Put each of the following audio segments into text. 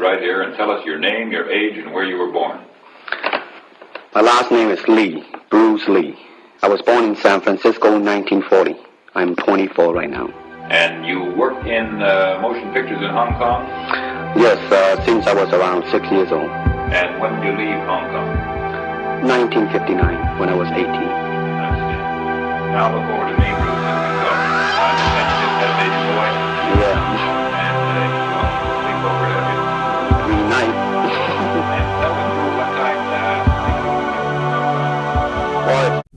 right here and tell us your name, your age, and where you were born. My last name is Lee, Bruce Lee. I was born in San Francisco in 1940. I'm 24 right now. And you worked in uh, motion pictures in Hong Kong? Yes, uh, since I was around six years old. And when did you leave Hong Kong? 1959, when I was 18. I understand. Now look over to me, Bruce, as we go. I understand you just a baby boy, Yeah,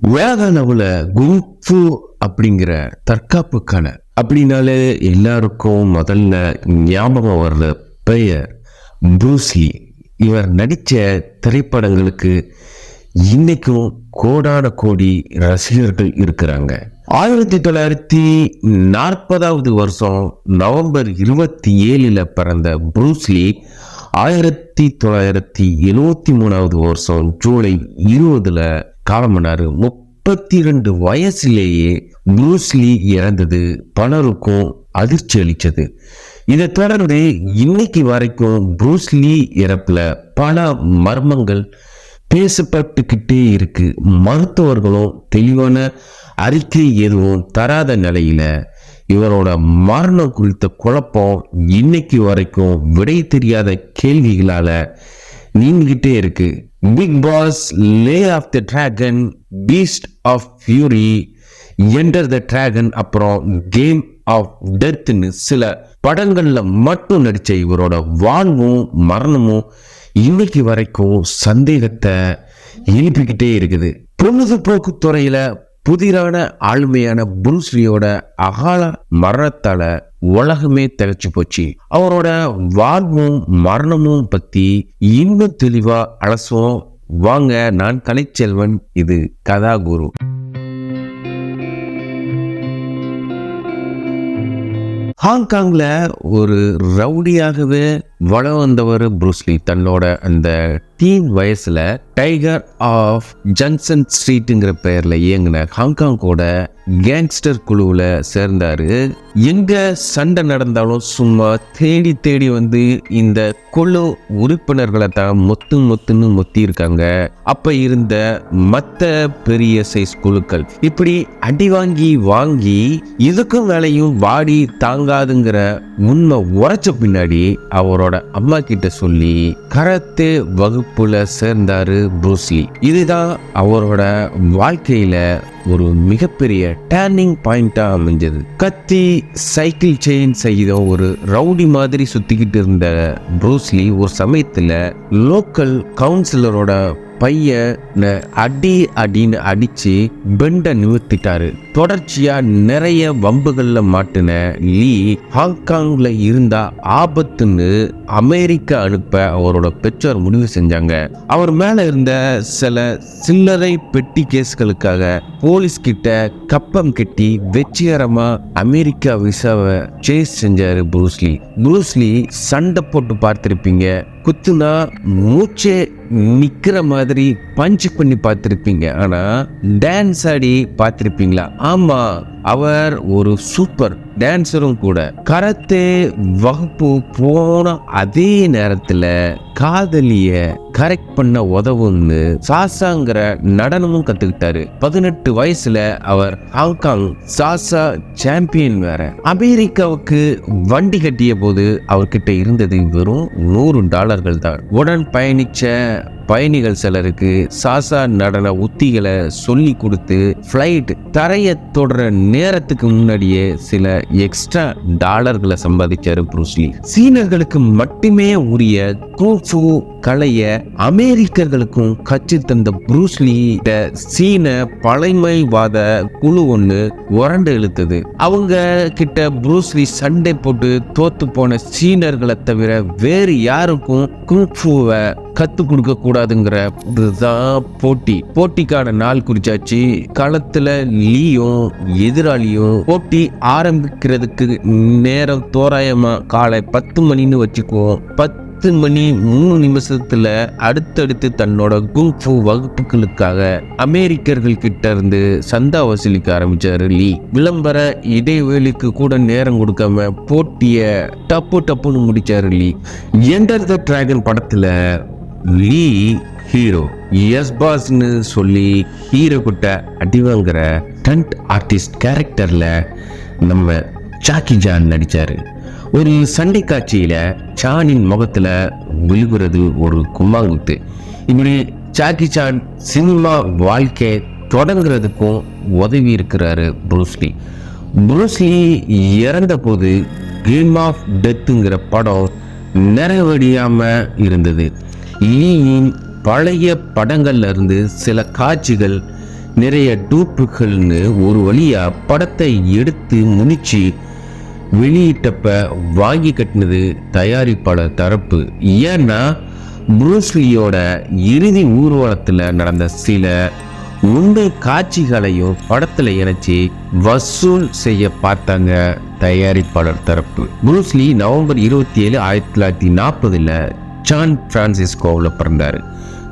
வேதானவுல kung fu அப்படிங்கிற தற்காப்பு கலை அப்படின்னாலே எல்லாருக்கும் முதல்ல ஞாபகம் வர்ற பெயர் Bruce Lee இவர் நடித்த திரைப்படங்களுக்கு இன்னைக்கும் கோடான கோடி ரசிகர்கள் இருக்கிறாங்க. ஆயிரத்தி தொள்ளாயிரத்தி நாற்பதாவது வருஷம் நவம்பர் இருபத்தி ஏழில் பிறந்த ப்ரூஸ்லி ஆயிரத்தி தொள்ளாயிரத்தி எழுவத்தி மூணாவது வருஷம் ஜூலை இருபதில் காலமானார் முப்பத்தி ரெண்டு வயசுலேயே ப்ரூஸ்லி இறந்தது. பலருக்கும் அதிர்ச்சி அளித்தது. இதை தொடர்ந்து இன்னைக்கு வரைக்கும் ப்ரூஸ்லி இறப்பில் பல மர்மங்கள் பேசப்பட்டுக்கிட்டே இருக்கு. மருத்துவர்களும் தெளிவான அறிக்கை எதுவும் தராத நிலையில இவரோட மரணம் குறித்த குழப்பம் இன்னைக்கு வரைக்கும் விடை தெரியாத கேள்விகளால நீங்கிட்டே இருக்குது big boss way of the dragon fist of fury enter the dragon அப்புறம் கேம் ஆஃப் டெத்னு சில படங்களில் மட்டும் நடித்த இவரோட வாழ்வும் மரணமும் இன்னைக்கு வரைக்கும் சந்தேகத்தை எழுப்பிக்கிட்டே இருக்குது. பொழுதுபோக்கு துறையில புதிரான ஆளுமையான புருஸ்லியோட அகால மரணத்தால உலகமே திகச்சு போச்சு. அவரோட வாழ்வும் மரணமும் பத்தி இன்னும் தெளிவா அலசுவோம். வாங்க நான் கலைச்செல்வன் இது கதாகுரு. ஹாங்காங்ல ஒரு ரவுடியாகவே வளம் வந்தவர் ப்ரூஸ்லி தன்னோட அந்த டீன் வயசுல டைகர் ஆஃப் ஜங்ஷன் ஸ்ட்ரீட்டுங்கிற பெயர்ல இயங்கின ஹாங்காங்கோட கேங்ஸ்டர் குழுவில் சேர்ந்தாரு. எங்க சண்டை நடந்தாலும் சும்மா தேடி தேடி வந்து இந்த குழு உறுப்பினர்களை தான் மொத்து மொத்துன்னு மொத்தி இருக்காங்க அப்ப இருந்த மத்த பெரிய சைஸ் குழுக்கள் இப்படி அடி வாங்கி வாங்கி இதுக்கும் மேலையும் வாடி தாங்காதுங்கிற உண்மை உரைச்ச பின்னாடி அவரோட அவரோட அம்மா கிட்ட சொல்லி கராத்தே வகுப்புல சேர்ந்தாரு ப்ரூஸ்லி இதுதான் அவரோட வாழ்க்கையில ஒரு மிகப்பெரிய டேர்னிங் பாயிண்டா அமைஞ்சது. கத்தி சைக்கிள் செயின் செய்த ஒரு ரவுடி மாதிரி சுத்திக்கிட்டு இருந்த ப்ரூஸ்லி ஒரு சமயத்துல லோக்கல் கவுன்சிலரோட பையன் அடி அடின்னு அடிச்சு பெண்டை நிறுத்திட்டாரு. தொடர்ச்சியா நிறைய வம்புகள்ல மாட்டின லீ ஹாங்காங்ல இருந்தா ஆபத்துன்னு அமெரிக்கா அனுப்ப அவரோட பெற்றோர் முடிவு செஞ்சாங்க. அவர் மேல இருந்த சில சில்லறை பெட்டி கேஸ்களுக்காக போலீஸ் கிட்ட கப்பம் கட்டி வெற்றிகரமா அமெரிக்கா விசாவை சேஸ் செஞ்சாரு புரூஸ்லி புரூஸ்லி சண்டை போட்டு பார்த்திருப்பீங்க. குத்துனா மூச்சே நிற்கிற மாதிரி பஞ்ச் பண்ணி பார்த்துருப்பீங்க. ஆனால் டான்ஸ் ஆடி பார்த்துருப்பீங்களா? ஆமாம் அவர் ஒரு சூப்பர் டான்ஸரும் கூட. கரத்தே வகுப்பு போன அதே நேரத்தில் காதலிய கரெக்ட் பண்ண உதவுன்னு சாசாங்கிற நடனமும் கத்துக்கிட்டாரு. பதினெட்டு வயசுல அவர் ஹாங்காங் சாசா சாம்பியன் வேற. அமெரிக்காவுக்கு வண்டி கட்டிய போது அவர்கிட்ட இருந்தது வெறும் நூறு டாலர்கள் தான். உடன் பயணிச்ச பயணிகள் சிலருக்கு சாசா நடன உத்திகளை சொல்லி கொடுத்து ஃப்ளைட் தரையை தொடர நேரத்துக்கு முன்னாடியே சில எக்ஸ்ட்ரா டாலர்களை சம்பாதிச்சாரு புருஸ்லி சீனர்களுக்கு மட்டுமே உரிய கூஃபு கலைய அமெரிக்கர்களுக்கும் கச்சு தந்த புரூஸ்லி சீன பழமைவாத குழு ஒன்று உரண்டு இழுத்தது. அவங்க கிட்ட புரூஸ்லி சண்டை போட்டு தோத்து போன சீனர்களை தவிர வேறு யாருக்கும் குங்ஃபுவை கற்றுக் கொடுக்க கூடாதுங்கிற இதுதான் போட்டி. போட்டிக்கான நாள் குறிச்சாச்சு. களத்துல லீயும் எதிராளியும் போட்டி ஆரம்பிக்கிறதுக்கு நேரம் தோராயமா காலை பத்து மணின்னு வச்சுக்குவோம் பத்து பத்து மணி மூணு நிமிஷத்துல அடுத்தடுத்து தன்னோட குங்ஃபு வகுப்புகளுக்காக அமெரிக்கர்கள் கிட்ட இருந்து சந்தா வசூலிக்க ஆரம்பிச்சாரு லீ. விளம்பர இடைவேளைக்கு கூட நேரம் கொடுக்காம போட்டிய டப்பு டப்புன்னு முடிச்சாரு லீ. என்டர் த டிராகன் படத்துல லீ ஹீரோ. எஸ் பாஸ்னு சொல்லி ஹீரோ கிட்ட அடி வாங்குற டன்ட் ஆர்டிஸ்ட் கேரக்டரில் நம்ம சாக்கி ஜான் நடித்தார் ஒரு சண்டை காட்சியில் சானின் முகத்தில் விழுகிறது ஒரு கும்மாங்குத்து. இப்படி சாக்கி சான் சினிமா வாழ்க்கை தொடங்குறதுக்கும் உதவி இருக்கிறாரு புரூஸ்லி புரூஸ்லி இறந்த போது கேம் ஆஃப் டெத்துங்கிற படம் நிறைவடியாமல் இருந்தது. லீயின் பழைய படங்கள்ல இருந்து சில காட்சிகள் நிறைய டூப்புகள்னு ஒரு வழியா படத்தை எடுத்து முடிச்சு வெளியிட்டப்ப வாங்கி கட்டினது தயாரிப்பாளர் தரப்பு. ஏன்னா புரூஸ்லியோட இறுதி ஊர்வலத்தில் நடந்த சில உண்மை காட்சிகளையும் படத்தில் இணைச்சி வசூல் செய்ய பார்த்தாங்க தயாரிப்பாளர் தரப்பு. புரூஸ்லி நவம்பர் இருபத்தி ஏழு ஆயிரத்தி தொள்ளாயிரத்தி நாற்பதில் சான் பிரான்சிஸ்கோவில் பிறந்தார்.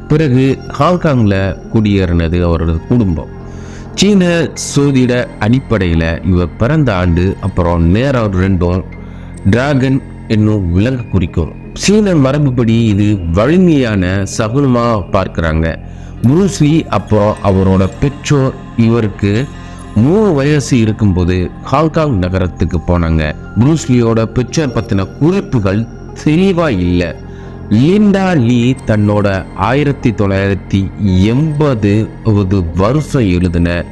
பிறகு ஹாங்காங்கில் குடியேறினது அவரது குடும்பம். சீன சோதிட அடிப்படையில் இவர் பிறந்த ஆண்டு அப்புறம் நேரம் ரெண்டும் டிராகன் என்னும் விலங்கு குறிக்கும். சீன மரபுப்படி இது வலிமையான சகுனமாக பார்க்குறாங்க. புரூஸ்லி அப்புறம் அவரோட பெற்றோர் இவருக்கு மூணு வயசு இருக்கும்போது ஹாங்காங் நகரத்துக்கு போனாங்க. புரூஸ்லியோட பெற்றோர் பற்றின குறிப்புகள் தெளிவாக இல்லை. லிண்டா லீ தன்னோட ஆயிரத்தி தொள்ளாயிரத்தி எண்பது வருஷம் எழுதின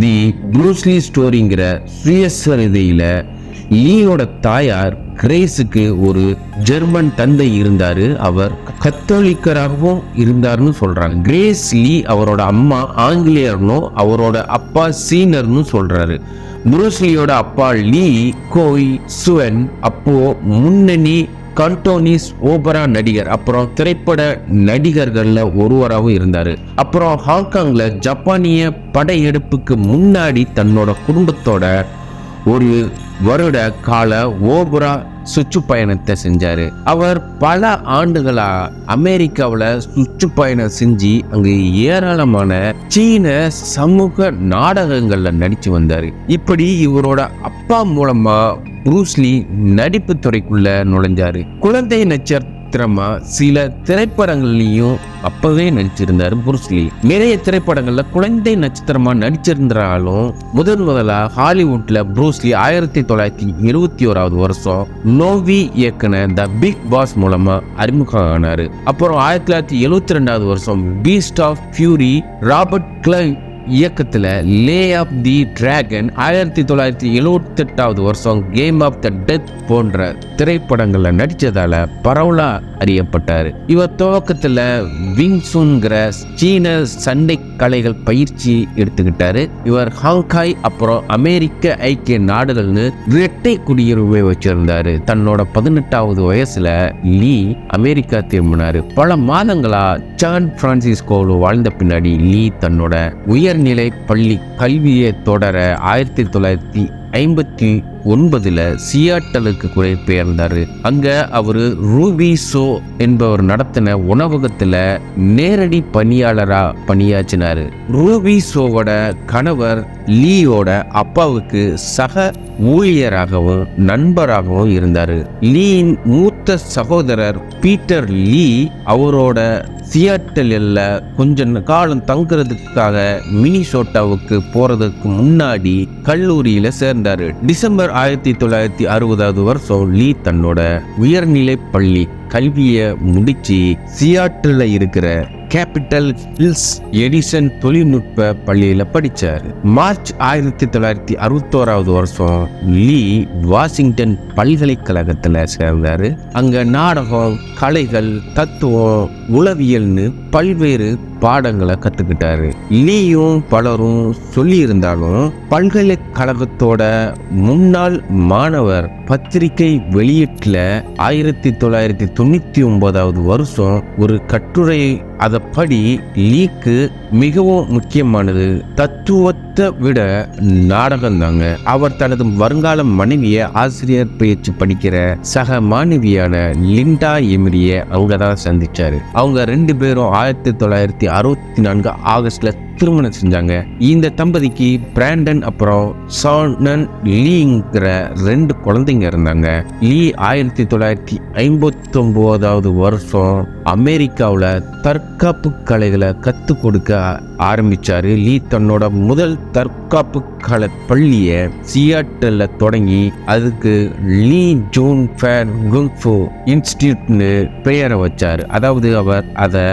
தி ப்ரூஸ்லி ஸ்டோரிங்கிற சுயசரிதையில் லீயோட தாயார் கிரேஸுக்கு ஒரு ஜெர்மன் தந்தை இருந்தார். அவர் கத்தோலிக்கராகவும் இருந்தாருன்னு சொல்கிறாங்க கிரேஸ் லீ அவரோட அம்மா ஆங்கிலேயர்னும் அவரோட அப்பா சீனர்னு சொல்கிறாரு புரூஸ்லியோட அப்பா லீ கோய் சுவன் அப்போ முன்னணி கண்டோனிஸ் ஓபரா நடிகர் அப்புறம் திரைப்பட நடிகர்களில் ஒருவராகவும் இருந்தார். அப்புறம் ஹாங்காங்ல ஜப்பானிய படையெடுப்புக்கு முன்னாடி தன்னோட குடும்பத்தோட ஒரு வருட கால ஓபரா சுற்றுப்பயணத்தை செஞ்சார். அவர் பல ஆண்டுகளாக அமெரிக்காவில் சுற்றுப்பயணம் செஞ்சு அங்கு ஏராளமான சீன சமூக நாடகங்களில் நடித்து வந்தார். இப்படி இவரோட அப்பா மூலமாக ப்ரூஸ்லி நடிப்பு துறைக்குள்ள நுழைஞ்சாரு. குழந்தை நட்சத்திரமா சில திரைப்படங்கள்லயும் அப்பவே நடிச்சிருந்தாரு புருஸ்லி நிறைய திரைப்படங்கள்ல குழந்தை நட்சத்திரமா நடிச்சிருந்தாலும் முதன் முதலா ஹாலிவுட்ல புரூஸ்லி ஆயிரத்தி தொள்ளாயிரத்தி இருபத்தி ஓராவது வருஷம் நோவி இயக்குன த பிக் பாஸ் மூலமா அறிமுகம் ஆனாரு அப்புறம் ஆயிரத்தி தொள்ளாயிரத்தி எழுபத்தி ரெண்டாவது வருஷம் fist of fury Robert Clouse இயக்கத்தில் லே ஆஃப் தி டிராகன் ஆயிரத்தி தொள்ளாயிரத்தி எழுவத்தி எட்டாவது வருஷம் கேம் ஆஃப் த டெத் போன்ற திரைப்படங்களில் நடித்ததால் பரவலா அறியப்பட்டார். இவர் துவக்கத்தில் விங்ஸுங்கிற சீன சண்டை கலைகள் பயிற்சி எடுத்துக்கிட்டாரு. இவர் ஹாங்காய் அப்புறம் அமெரிக்க ஐக்கிய நாடுகள்னு இரட்டை குடியுரிமை வச்சிருந்தாரு. தன்னோட பதினெட்டாவது வயசுல லீ அமெரிக்கா திரும்பினாரு. பல மாதங்களா சான் பிரான்சிஸ்கோவில் வாழ்ந்த பின்னாடி லீ தன்னோட உயர் உயர்நிலை பள்ளி கல்வியை தொடர ஆயிரத்தி தொள்ளாயிரத்தி ஐம்பத்தி ஒன்பதில் சியாட்டலுக்கு குடிபெயர்ந்தாரு அங்கே அவர் ரூபி சோ என்பவர் நடத்தின உணவகத்தில் நேரடி பணியாளராக பணியாற்றினார். ரூபி சோவோட கணவர் லீயோட அப்பாவுக்கு சக ஊழியராகவும் நண்பராகவும் இருந்தார். லீயின் மூத்த சகோதரர் பீட்டர் லீ அவரோட சியாட்டலில் கொஞ்ச காலம் தங்குறதுக்காக மினிசோட்டாவுக்கு போறதுக்கு முன்னாடி கல்லூரியில சேர்ந்தார். டிசம்பர் ஆயிரத்தி தொள்ளாயிரத்தி அறுபதாவது வருஷம் லீ தன்னோட உயர்நிலை பள்ளி கல்வியை முடிச்சு சியாட்டில் இருக்கிற கேபிட்டல் ஹில்ஸ் எடிசன் தொழில்நுட்ப பள்ளியில் படிச்சார். மார்ச் ஆயிரத்தி தொள்ளாயிரத்தி அறுபத்தோராவது வருஷம் லீ வாஷிங்டன் பல்கலைக்கழகத்தில் சேர்ந்தாரு. அங்கே நாடகம் கலைகள் தத்துவம் உளவியல்னு பல்வேறு பாடங்களை கற்றுக்கிட்டாரு லீயும் பலரும் சொல்லியிருந்தாலும் பல்கலைக்கழகத்தோட முன்னாள் மாணவர் பத்திரிகை வெளியீட்டில் ஆயிரத்தி தொள்ளாயிரத்தி தொண்ணூற்றி ஒன்பதாவது வருஷம் ஒரு கட்டுரையை அதப்படி லீக்கு மிகவும் முக்கியமானது. தத்துவத்தை விட நாடகம் தாங்க அவர் தனது வருங்கால மனைவிய ஆசிரியர் பயிற்சி படிக்கிற சக மாணவியான லிண்டா எமிரிய அங்கதான் சந்திச்சாரு. அவங்க ரெண்டு பேரும் ஆயிரத்தி தொள்ளாயிரத்தி அறுபத்தி நான்கு ஆகஸ்ட்ல திருமணம் செஞ்சாங்க. இந்த தம்பதிக்கு பிராண்டன் அப்புறம் சானன் லீங்கிற ரெண்டு குழந்தைங்க இருந்தாங்க. லீ ஆயிரத்தி தொள்ளாயிரத்தி ஐம்பத்தி ஒன்பதாவது வருஷம் அமெரிக்காவில் தற்காப்பு கலைகளை கற்றுக் கொடுக்க ஆரம்பித்தார் லீ தன்னோட முதல் தற்காப்பு கலை பள்ளியை சியாட்டில் தொடங்கி அதுக்கு Lee Jun Fan kung fu இன்ஸ்டியூட்னு பெயரை வச்சார். அதாவது அவர் அதை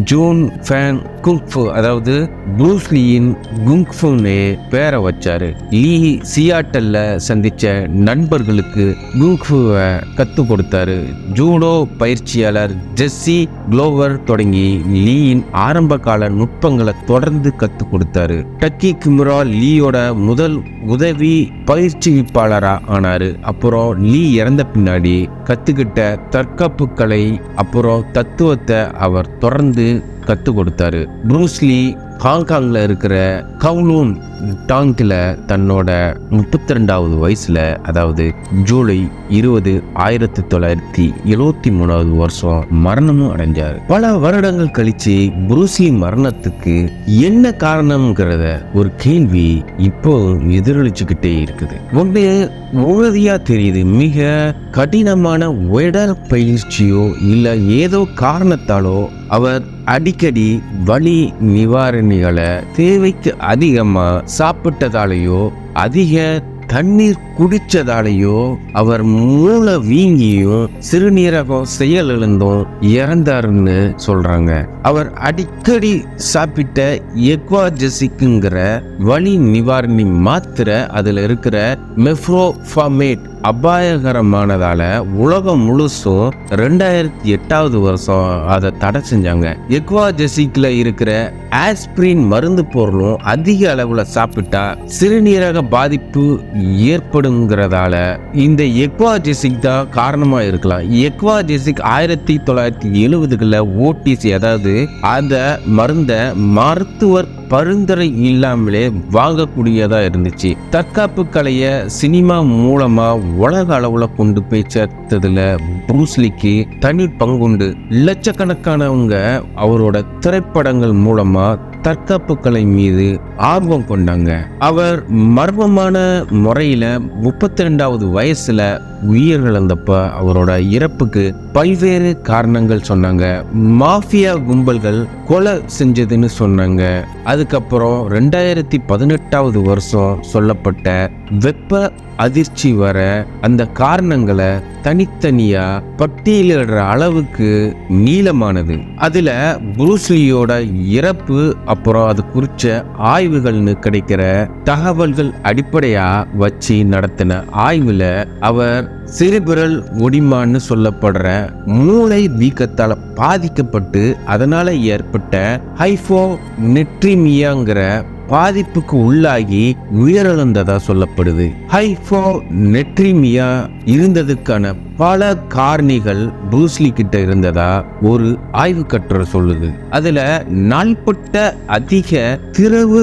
ஜூன் ஃபேன் குங்ஃபு அதாவது ப்ரூஸ்லியின் குங்ஃபுன்னு பேரை வச்சாரு. லீ சியாட்டல்ல சந்திச்ச நண்பர்களுக்கு குங்ஃபுவை கற்றுக் கொடுத்தாரு. ஜூடோ பயிற்சியாளர் ஜெஸ்ஸி குளோவர் தொடங்கி லீயின் ஆரம்ப கால நுட்பங்களை தொடர்ந்து கற்றுக் கொடுத்தாரு. டக்கி கிமுரா லீயோட முதல் உதவி பயிற்சிப்பாளராக ஆனாரு. அப்புறம் லீ இறந்த பின்னாடி கத்துக்கிட்ட தற்காப்பு கலை அப்புறம் தத்துவத்தை அவர் தொடர்ந்து கற்றுக் கொடுத்தாரு. ப்ரூஸ்லி ஹாங்காங்ல இருக்கிற கவுலூன் டாங்கில் தன்னோட முப்பத்தி ரெண்டாவது வயசுல அதாவது ஜூலை இருபது ஆயிரத்தி தொள்ளாயிரத்தி எழுவத்தி மூணாவது வருஷம் மரணமும் அடைஞ்சார். பல வருடங்கள் கழிச்சு புரூஸ்லி மரணத்துக்கு என்ன காரணம்ங்கிறத ஒரு கேள்வி இப்போ எதிரொலிச்சுக்கிட்டே இருக்குது. ஒன்று உறுதியாக தெரியுது மிக கடினமான உடற்பயிற்சியோ பயிற்சியோ ஏதோ காரணத்தாலோ அவர் அடிக்கடி வலி நிவாரணிகளை தேவைக்கு அதிகமாக சாப்பிட்டதாலேயோ அதிக தண்ணீர் குடிச்சதாலேயோ அவர் மூளை வீங்கியும் சிறுநீரகம் செயலிழந்தும் இறந்தாருன்னு சொல்றாங்க. அவர் அடிக்கடி சாப்பிட்ட எக்வாஜெசிக்குங்கிற வலி நிவாரணி மாத்திரை அதுல இருக்கிற மெஃப்ரோஃபாமேட் அபாயகரமானதால உலகம் முழுசும் ரெண்டாயிரத்தி எட்டாவது வருஷம் அதை தடை செஞ்சாங்க. எக்வாஜெசிக்ல இருக்கிற ஆஸ்பிரின் மருந்து பொருளும் அதிக அளவுல சாப்பிட்டா சிறுநீரக பாதிப்பு ஏற்படுங்கிறதால இந்த எக்வாஜெசிக் தான் காரணமா இருக்கலாம். எக்வாஜெசிக் ஆயிரத்தி தொள்ளாயிரத்தி எழுபதுகளில் ஓடிசி அதாவது அந்த மருந்தை மருத்துவர் பரிந்துரை இல்லாமலே வாங்கக்கூடியதாக இருந்துச்சு. தற்காப்பு கலையை சினிமா மூலமாக உலக அளவில் கொண்டு போய் சேர்த்ததில் ப்ரூஸ்லிக்கு தனி பங்குண்டு. லட்சக்கணக்கானவங்க அவரோட திரைப்படங்கள் மூலமாக தற்காப்பு கலை மீது ஆர்வம் கொண்டாங்க. அவர் மர்மமான முறையில் முப்பத்தி ரெண்டாவது வயசில் உயிரிழந்தப்ப அவரோட இறப்புக்கு பல்வேறு காரணங்கள் சொன்னாங்க. மாஃபியா கும்பல்கள் கொலை செஞ்சதுன்னு சொன்னாங்க. அது அதுக்கப்புறம் ரெண்டாயிரத்தி பதினெட்டாவது வருஷம் சொல்லப்பட்ட வெப்ப அதிர்ச்சி வர அந்த காரணங்களை தனித்தனியா பட்டியலிடுற அளவுக்கு நீளமானது. அதுல புரூஸ்லியோட இறப்பு அப்புறம் அது குறிச்ச ஆய்வுகள்னு கிடைக்கிற தகவல்கள் அடிப்படையா வச்சு நடத்தின ஆய்வுல அவர் சிறுபிரல் ஒடிமான்னு சொல்லப்படுற மூளை வீக்கத்தால் பாதிக்கப்பட்டு அதனால் ஏற்பட்ட ஹைஃபோ நெட்ரிமியாங்கிற பாதிப்புக்கு உள்ளாகி உயிரிழந்ததா சொல்லப்படுது. ஹைஃபோ நெட்ரிமியா இருந்ததுக்கான பல காரணிகள் ப்ரூஸ்லி கிட்ட இருந்ததா ஒரு ஆய்வு கட்டுரை சொல்லுது. அதுல நாள்பட்ட அதிக திரவு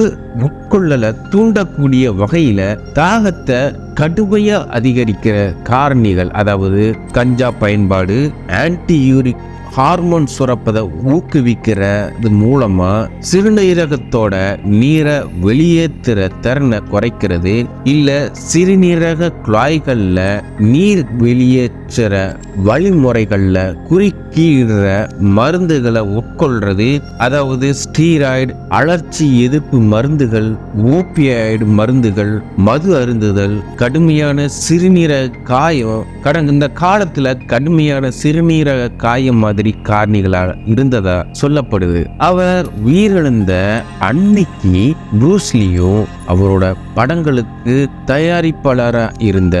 உட்கொள்ளலை தூண்டக்கூடிய வகையில் தாகத்தை கடுமையாக அதிகரிக்கிற காரணிகள் அதாவது கஞ்சா பயன்பாடு ஆன்டி யூரிக் ஹார்மோன் சுரப்பதை ஊக்குவிக்கிறது மூலமா சிறுநீரகத்தோட நீரை வெளியேற்றுற திறனை குறைக்கிறது. இல்ல சிறுநீரக குழாய்களில் நீர் வெளியேற்றுற வழிமுறைகளில் குறுக்கீடுற மருந்துகளை உட்கொள்றது. அதாவது ஸ்டீராய்டு அழற்சி எதிர்ப்பு மருந்துகள் ஓபியாய்டு மருந்துகள் மது அருந்துதல் கடுமையான சிறுநீரக காயம் கடந்த இந்த காலத்தில் கடுமையான சிறுநீரக காயம் மாதிரி காரணிகளாக இருந்ததா சொல்லப்படுது. அவர் உயிரிழந்த அன்னைக்கு ப்ரூஸ்லியும் அவரோட படங்களுக்கு தயாரிப்பாளராக இருந்த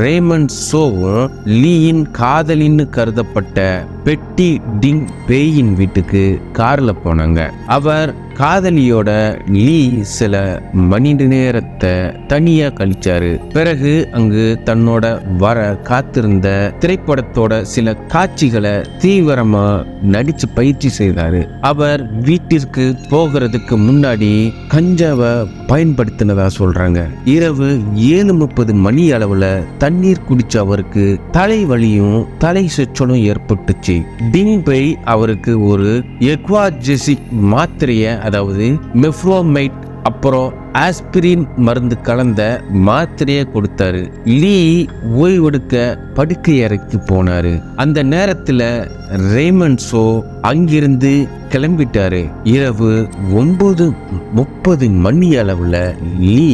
ரேமன் சோவும் லீயின் காதலின்னு கருதப்பட்ட பெட்டி டிங் பேயின் வீட்டுக்கு கார்ல போனாங்க. அவர் காதலியோட லீ சில மணி நேரத்தை தனியா கழிச்சாரு. பிறகு அங்கு தன்னோட வர காத்திருந்த திரைப்படத்தோட சில காட்சிகளை தீவிரமா நடிச்சு பயிற்சி செய்தாரு. அவர் வீட்டிற்கு போகிறதுக்கு முன்னாடி கஞ்சாவை பயன்படுத்தினதா சொல்றாங்க. இரவு ஏழு முப்பது மணி அளவுல தண்ணீர் குடிச்ச அவருக்கு தலைவலியும் தலை சுற்றலும் ஏற்பட்டுச்சு. டின்பை அவருக்கு ஒரு எக்வாஜெசிக் மாத்திரையை அதாவது மெஃப்ரோமைட் அப்புறம் ஆஸ்பிரின் மருந்து கலந்த மாத்திரையை கொடுத்தாரு. லீ ஓய்வெடுக்க படுக்கை அறைக்கு போனாரு. அந்த நேரத்துல ரேமன்ஸோ அங்கிருந்து கிளம்பிட்டாரு. இரவு ஒன்பது முப்பது மணி அளவுல லீ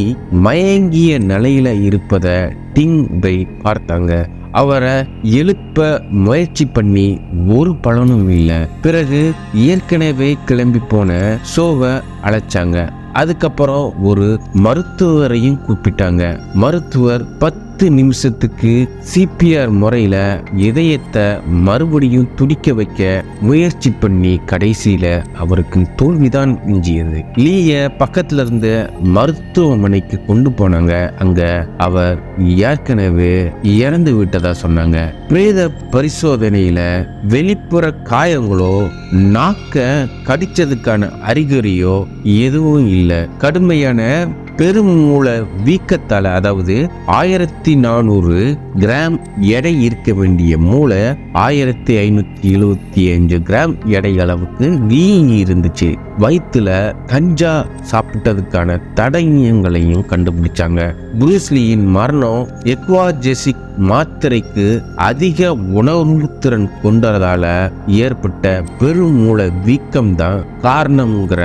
மயங்கிய நிலையில இருப்பத டிங் பை பார்த்தாங்க. அவரை எழுப்ப முயற்சி பண்ணி ஒரு பலனும் இல்லை. பிறகு ஏற்கனவே கிளம்பி போன ஷோவை அழைச்சாங்க. அதுக்கப்புறம் ஒரு மருத்துவரையும் கூப்பிட்டாங்க. மருத்துவர் பத்து பத்து நிமிஷத்துக்கு சிபிஆர் முறையில் இதயத்தை மறுபடியும் துடிக்க வைக்க முயற்சி பண்ணி கடைசியில் அவருக்கு தோல்விதான் மிஞ்சியது. லீய பக்கத்துல இருந்து மருத்துவமனைக்கு கொண்டு போனாங்க. அங்க அவர் ஏற்கனவே இறந்து விட்டதா சொன்னாங்க. பிரேத பரிசோதனையில வெளிப்புற காயங்களோ நாக்க கடிச்சதுக்கான அறிகுறியோ எதுவும் இல்லை. கடுமையான பெருமூல வீக்கத்தால் அதாவது ஆயிரத்தி நானூறு கிராம் எடை இருக்க வேண்டிய மூளை ஆயிரத்தி ஐநூற்றி எழுபத்தி அஞ்சு கிராம் எடை அளவுக்கு வீங்கி இருந்துச்சு. வயிற்றுல கஞ்சா சாப்பிட்டதுக்கான தடயங்களையும் கண்டுபிடிச்சாங்க. புரூஸ்லியின் மரணம் எக்வாஜெசிக் மாத்திரைக்கு அதிக உணர்வு திறன் கொண்டதால ஏற்பட்ட பெருமூல வீக்கம் தான் காரணம்ங்கிற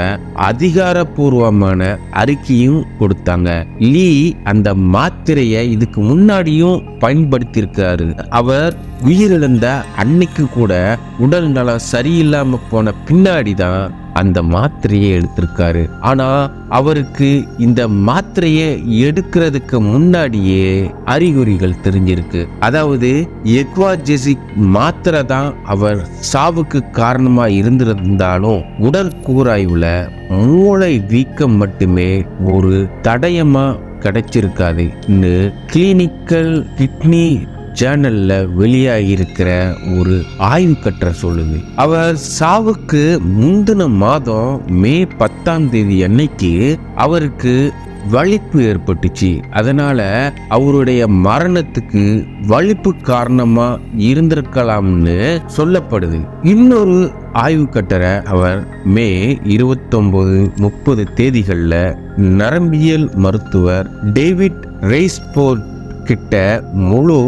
அதிகாரப்பூர்வமான அறிக்கையும் கொடுத்தாங்க. லீ அந்த மாத்திரையை இதுக்கு முன்னாடியும் பயன்படுத்தியிருக்காரு. அவர் உயிரிழந்த அன்னைக்கு கூட உடல் நலம் சரியில்லாம போன பின்னாடி தான் அந்த மாத்திரையை எடுத்திருக்காரு. ஆனா அவருக்கு இந்த மாத்திரையை எடுக்கிறதுக்கு முன்னாடியே அறிகுறிகள் தெரிஞ்சிருக்கு. அதாவது எக்வாஜெசிக் மாத்திரை தான் அவர் சாவுக்கு காரணமா இருந்திருந்தாலும் உடற்கூராய்வில் மூளை வீக்கம் மட்டுமே ஒரு தடயமா கிடைச்சிருக்காது. கிளினிக்கல் கிட்னி ஜேர்னலில் வெளியாகியிருக்கிற ஒரு ஆய்வு கட்டுரை சொல்லுது. அவர் சாவுக்கு முந்தின மாதம் மே பத்தாம் தேதி அன்னைக்கு அவருக்கு வலிப்பு ஏற்பட்டுச்சு. அதனால அவருடைய மரணத்துக்கு வலிப்பு காரணமா இருந்திருக்கலாம்னு சொல்லப்படுது. இன்னொரு ஆய்வு கட்டரை அவர் மே இருபத்தொன்பது முப்பது தேதிகளில் நரம்பியல் மருத்துவர் டேவிட் ரெய்ஸ்போர்ட் கிட்ட முழு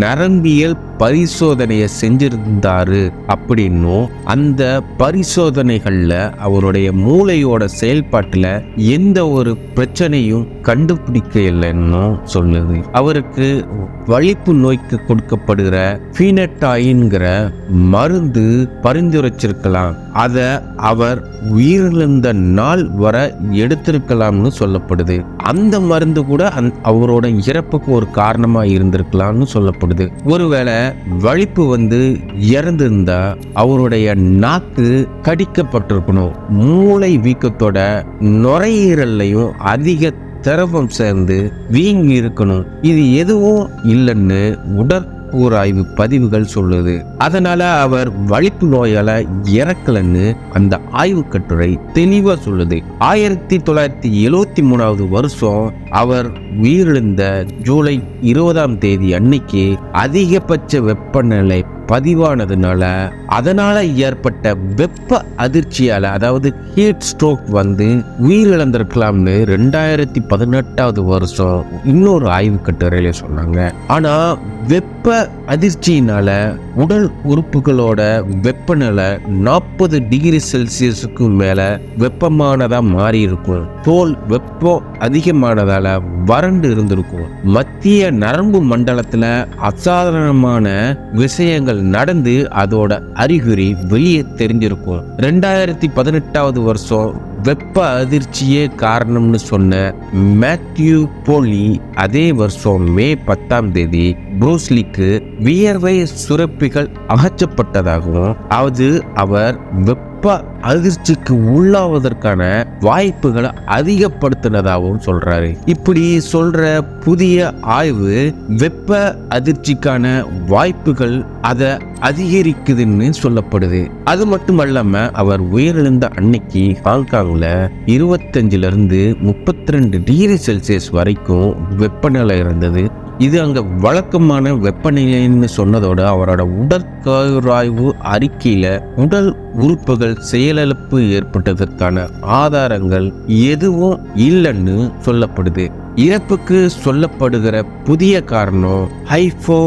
நரம்பியல் பரிசோதனையை செஞ்சிருந்தாரு அப்படின்னும் அந்த பரிசோதனைகளில் அவருடைய மூளையோட செயல்பாட்டில் எந்த ஒரு பிரச்சனையும் கண்டுபிடிக்க இல்லைன்னும் சொல்லுது. அவருக்கு வலிப்பு நோய்க்கு கொடுக்கப்படுகிற ஃபீனட்டாயின்கிற மருந்து பரிந்துரைச்சிருக்கலாம். அதை அவர் உயிரிழந்த நாள் வர எடுத்திருக்கலாம்னு சொல்லப்படுது. அந்த மருந்து கூட அந் அவரோட இறப்புக்கு ஒரு காரணமாக இருந்திருக்கலாம்னு சொல்லப்படுது. ஒருவேளை வலிப்பு வந்து இறந்திருந்தா அவருடைய நாக்கு கடிக்கப்பட்டிருக்கணும். மூளை வீக்கத்தோட நுரையீரல்லையும் அதிக திரவம் சேர்ந்து வீங்கி இருக்கணும். இது எதுவும் இல்லைன்னு உடற்கூறாய்வு பதிவுகள் சொல்லுது. அதனால அவர் வலிப்பு நோயால இறக்கலன்னு அந்த ஆய்வு கட்டுரை தெளிவா சொல்லுது. ஆயிரத்தி தொள்ளாயிரத்தி எழுவத்தி மூணாவது வருஷம் அவர் உயிரிழந்த ஜூலை இருபதாம் தேதி அன்னைக்கு அதிகபட்ச வெப்பநிலை பதிவானதுனால அதனால ஏற்பட்ட வெப்ப அதிர்ச்சியால அதாவது ஹீட் ஸ்ட்ரோக் வந்து உயிரிழந்திருக்கலாம்னு ரெண்டாயிரத்தி பதினெட்டாவது வருஷம் இன்னொரு ஆய்வு கட்டுரையில சொன்னாங்க. ஆனா வெப்ப அதிர்ச்சியினால உடல் உறுப்புகளோட வெப்பநிலை நாற்பது டிகிரி செல்சியஸுக்கு மேல வெப்பமானதா மாறி இருக்கும் தோல் வெப்பம் அதிகமானதால வறண்டு இருந்திருக்கும். மத்திய நரம்பு மண்டலத்துல அசாதாரணமான விஷயங்கள் நடந்து அதோட அறிகுறி வெளியே தெரிஞ்சிருக்கும். ரெண்டாயிரத்தி பதினெட்டாவது வருஷம் வெப்ப அதிர்ச்சியே காரணம்னு சொன்ன மேத்யூ போலி அதே வருஷம் மே பத்தாம் தேதி புரூஸ்லிக்கு வியர்வை சுரப்பிகள் அகற்றப்பட்டதாகவும் அது அவர் வெப்ப வெப்ப அதிர்ச்சிக்கு உள்ளாவதற்கான வாய்ப்புகளை அதிகப்படுத்தினதாகவும் சொல்றாரு. இப்படி சொல்ற புதிய ஆய்வு வெப்ப அதிர்ச்சிக்கான வாய்ப்புகள் அதை அதிகரிக்குதுன்னு சொல்லப்படுது. அது மட்டும் அல்லாம அவர் உயிரிழந்த அன்னைக்கு ஹாங்காங்ல இருபத்தஞ்சுல இருந்து முப்பத்தி ரெண்டு டிகிரி செல்சியஸ் வரைக்கும் வெப்பநிலை இருந்தது. இது அங்கே வழக்கமான வெப்பநிலைன்னு சொன்னதோட அவரோட உடற்கராய்வு அறிக்கையில் உடல் உறுப்புகள் செயலிழப்பு ஏற்பட்டதற்கான ஆதாரங்கள் எதுவும் இல்லைன்னு சொல்லப்படுது. இறப்புக்கு சொல்லப்படுகிற புதிய காரணம் ஹைஃபோ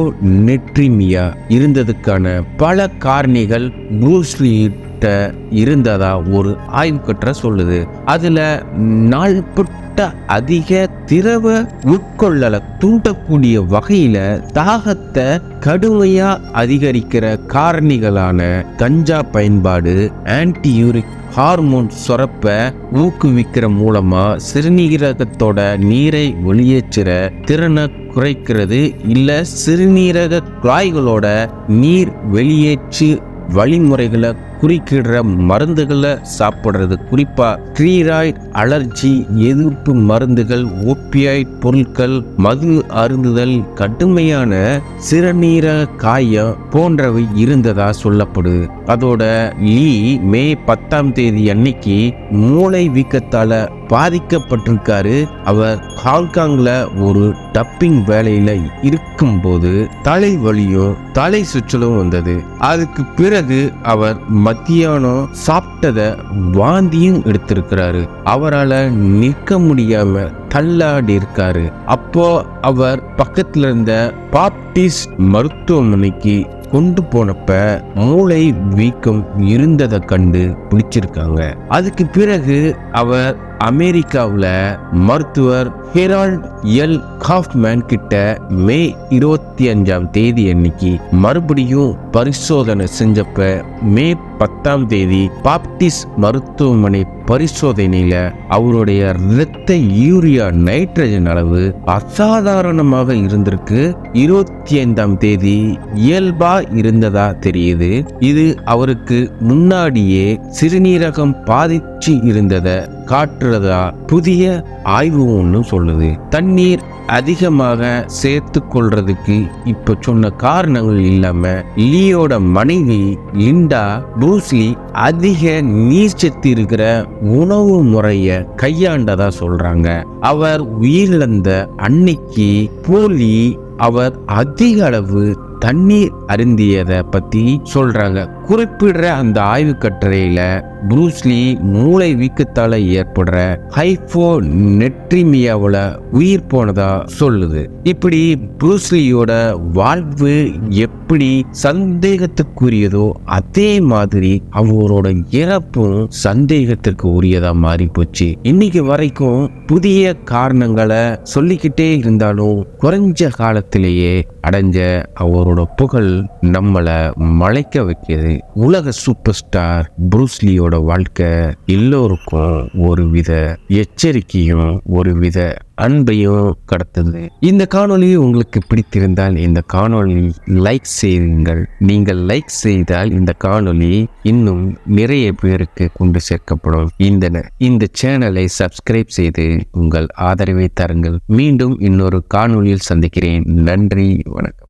நெட்ரிமியா இருந்ததுக்கான பல காரணிகள் ப்ரூஸ்லிட்ட இருந்ததா ஒரு ஆய்வு கட்டுரை சொல்லுது. அதுல நாள்பட்ட அதிக திரவ உட்கொள்ளலை தூண்டக்கூடிய வகையில தாகத்தை கடுமையா அதிகரிக்கிற காரணிகளான கஞ்சா பயன்பாடு ஆன்டியூரிக் ஹார்மோன் சுரப்ப ஊக்குவிக்கிற மூலமா சிறுநீரகத்தோட நீரை வெளியேற்றுற திறனை குறைக்கிறது. இல்ல சிறுநீரக குழாய்களோட நீர் வெளியேற்று வழிமுறைகளை குறிக்கிடுற மருந்துகளை சாப்பிட்றது. குறிப்பா ஸ்டீராய்ட் அலர்ஜி எதிர்ப்பு மருந்துகள் ஓப்பியாய்ட் பொருட்கள் மது அருந்துதல் கடுமையான சிறுநீரக காயம் போன்றவை இருந்ததா சொல்லப்படுது. அதோட லீ மே பத்தாம் தேதி அன்னைக்கு மூளை வீக்கத்தால பாதிக்கப்பட்டிருக்காரு. அவர் ஹாங்காங்ல ஒரு டப்பிங் வேலையில இருக்கும்போது தலைவலியும் தலை சுற்றலும் வந்தது. அதுக்கு பிறகு அவர் மத்தியானம் சாப்பிட்டத வாந்தியும் எடுத்திருக்கிறாரு. அவரால் நிற்க முடியாம தள்ளாடி இருக்காரு. அப்போ அவர் பக்கத்துல இருந்த பாப்டிஸ்ட் மருத்துவமனைக்கு கொண்டு போனப்ப மூளை வீக்கம் இருந்ததை கண்டு பிடிச்சிருக்காங்க. அதுக்கு பிறகு அவர் அமெரிக்காவில் மருத்துவர் ஹெரால்ட் எல். காஃப்மேன் கிட்ட மே இருபத்தி அஞ்சாம் தேதி அன்னைக்கு மறுபடியும் பரிசோதனை செஞ்சப்ப மே பத்தாம் தேதி பாப்டிஸ் மருத்துவமனை பரிசோதனையில அவருடைய இரத்த யூரியா நைட்ரஜன் அளவு அசாதாரணமாக இருந்திருக்கு. இருபத்தி ஐந்தாம் தேதி இயல்பா இருந்ததா தெரியுது. இது அவருக்கு முன்னாடியே சிறுநீரகம் பாதிச்சு இருந்ததை காட்டுறதா புதிய ஆய்வு ஒன்று சொல்லுது. தண்ணீர் அதிகமாக சேர்த்து கொள்றதுக்கு இப்ப சொன்ன காரணங்கள் இல்லாம லீயோட மனைவி லிண்டா ப்ரூஸ்லி அதிக நீர்ச்சத்து இருக்கிற உணவு முறைய கையாண்டதா சொல்றாங்க. அவர் உயிரிழந்த அன்னைக்கு போலி அவர் அதிக அளவு தண்ணீர் அருந்தியதை பத்தி சொல்றாங்க. குறிப்பிடுற அந்த ஆய்வு கட்டுரையில புரூஸ்லி மூளை வீக்கத்தால ஏற்படுற ஹைஃபோ நெட்ரிமியாவில் உயிர் போனதா சொல்லுது. இப்படி புரூஸ்லியோட வாழ்வு எப்படி சந்தேகத்துக்குரியதோ அதே மாதிரி அவரோட இறப்பும் சந்தேகத்திற்கு உரியதா மாறி போச்சு இன்னைக்கு வரைக்கும் புதிய காரணங்களை சொல்லிக்கிட்டே இருந்தாலும் குறைஞ்ச காலத்திலேயே அடைஞ்ச அவரோட புகழ் நம்மளை மலைக்க வைக்கிது. உலக சூப்பர் ஸ்டார் புரூஸ்லியோட வாழ்க்கை எல்லோருக்கும் ஒரு வித எச்சரிக்கையும் ஒரு வித அன்பையும் கடத்துது. இந்த காணொலி உங்களுக்கு பிடித்திருந்தால் இந்த காணொலி லைக் செய்யுங்கள். நீங்கள் லைக் செய்தால் இந்த காணொலி இன்னும் நிறைய பேருக்கு கொண்டு சேர்க்கப்படும். இந்த இந்த சேனலை சப்ஸ்கிரைப் செய்து உங்கள் ஆதரவை தருங்கள். மீண்டும் இன்னொரு காணொளியில் சந்திக்கிறேன். நன்றி வணக்கம்.